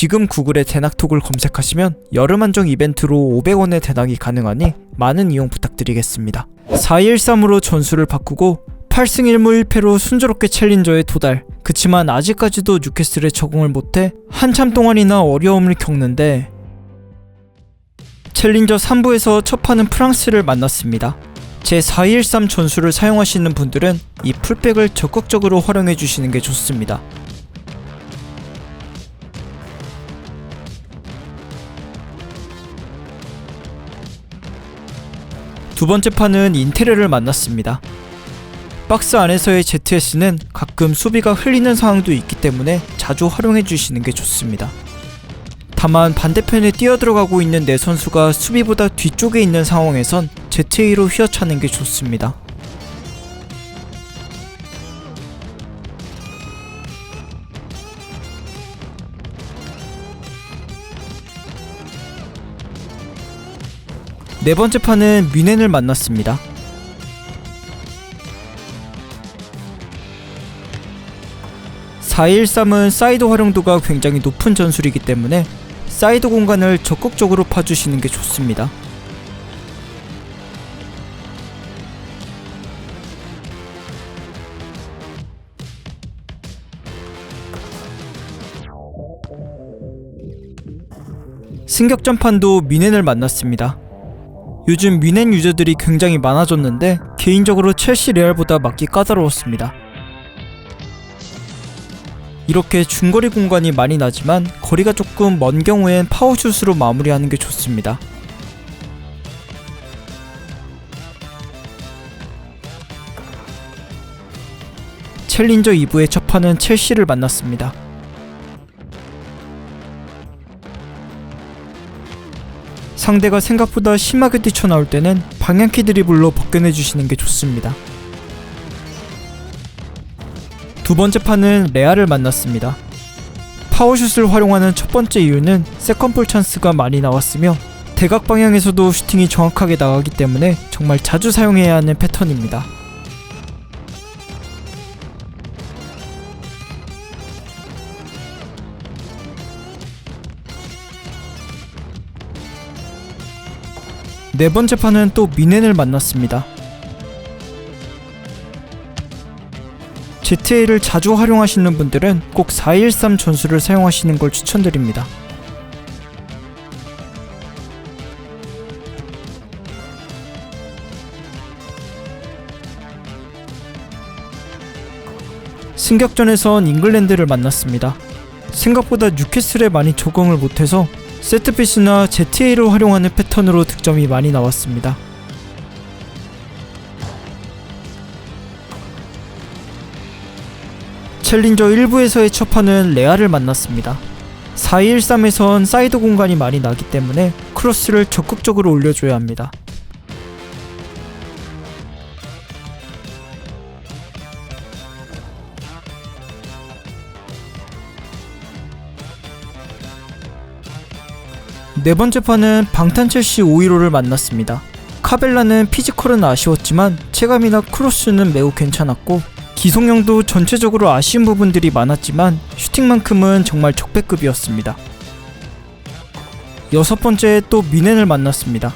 지금 구글에 대낙톡을 검색하시면 여름 한정 이벤트로 500원의 대낙이 가능하니 많은 이용 부탁드리겠습니다. 413으로 전술을 바꾸고 8승 1무 1패로 순조롭게 챌린저에 도달. 그치만 아직까지도 뉴캐슬에 적응을 못해 한참 동안이나 어려움을 겪는데 챌린저 3부에서 첫 판은 프랑스를 만났습니다. 제413 전술을 사용하시는 분들은 이 풀백을 적극적으로 활용해 주시는 게 좋습니다. 두 번째 판은 인테리어를 만났습니다. 박스 안에서의 ZS는 가끔 수비가 흘리는 상황도 있기 때문에 자주 활용해 주시는 게 좋습니다. 다만 반대편에 뛰어들어가고 있는 내 선수가 수비보다 뒤쪽에 있는 상황에선 ZA로 휘어차는 게 좋습니다. 네 번째 판은 뮌헨을 만났습니다. (413은) 사이드 활용도가 굉장히 높은 전술이기 때문에 사이드 공간을 적극적으로 파주시는 게 좋습니다. 승격전판도 뮌헨을 만났습니다. 요즘 뮌헨 유저들이 굉장히 많아졌는데 개인적으로 첼시 레알보다 맞기 까다로웠습니다. 이렇게 중거리 공간이 많이 나지만 거리가 조금 먼 경우엔 파워슛으로 마무리하는 게 좋습니다. 챌린저 2부의 첫 판은 첼시를 만났습니다. 상대가 생각보다 심하게 뛰쳐나올 때는 방향키 드리블로 벗겨내 주시는 게 좋습니다. 두 번째 판은 레알을 만났습니다. 파워슛을 활용하는 첫 번째 이유는 세컨볼 찬스가 많이 나왔으며 대각 방향에서도 슈팅이 정확하게 나가기 때문에 정말 자주 사용해야 하는 패턴입니다. 네 번째 판은 또 미넨을 만났습니다. GTA를 자주 활용하시는 분들은 꼭 413 전술을 사용하시는 걸 추천드립니다. 승격전에선 잉글랜드를 만났습니다. 생각보다 뉴캐슬에 많이 적응을 못해서 세트피스나 ZA를 활용하는 패턴으로 득점이 많이 나왔습니다. 챌린저 1부에서의 첫 판은 레알을 만났습니다. 4-1-3에선 사이드 공간이 많이 나기 때문에 크로스를 적극적으로 올려줘야 합니다. 네 번째 판은 방탄 첼시 515를 만났습니다. 카벨라는 피지컬은 아쉬웠지만 체감이나 크로스는 매우 괜찮았고 기속력도 전체적으로 아쉬운 부분들이 많았지만 슈팅만큼은 정말 적배급이었습니다. 여섯 번째 또 미넨을 만났습니다.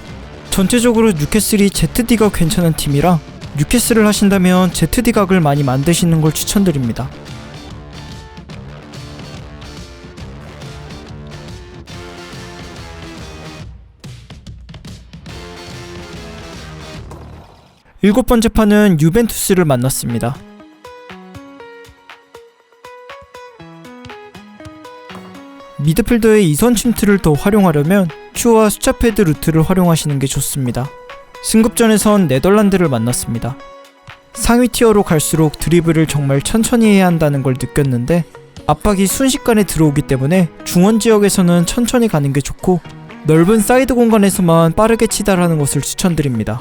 전체적으로 뉴캐슬이 ZD가 괜찮은 팀이라 뉴캐슬을 하신다면 ZD 각을 많이 만드시는 걸 추천드립니다. 일곱 번째 판은 유벤투스를 만났습니다. 미드필더의 이선 침투를 더 활용하려면 큐와 숫자 패드 루트를 활용하시는 게 좋습니다. 승급전에선 네덜란드를 만났습니다. 상위 티어로 갈수록 드리블을 정말 천천히 해야 한다는 걸 느꼈는데 압박이 순식간에 들어오기 때문에 중원 지역에서는 천천히 가는 게 좋고 넓은 사이드 공간에서만 빠르게 치달하는 것을 추천드립니다.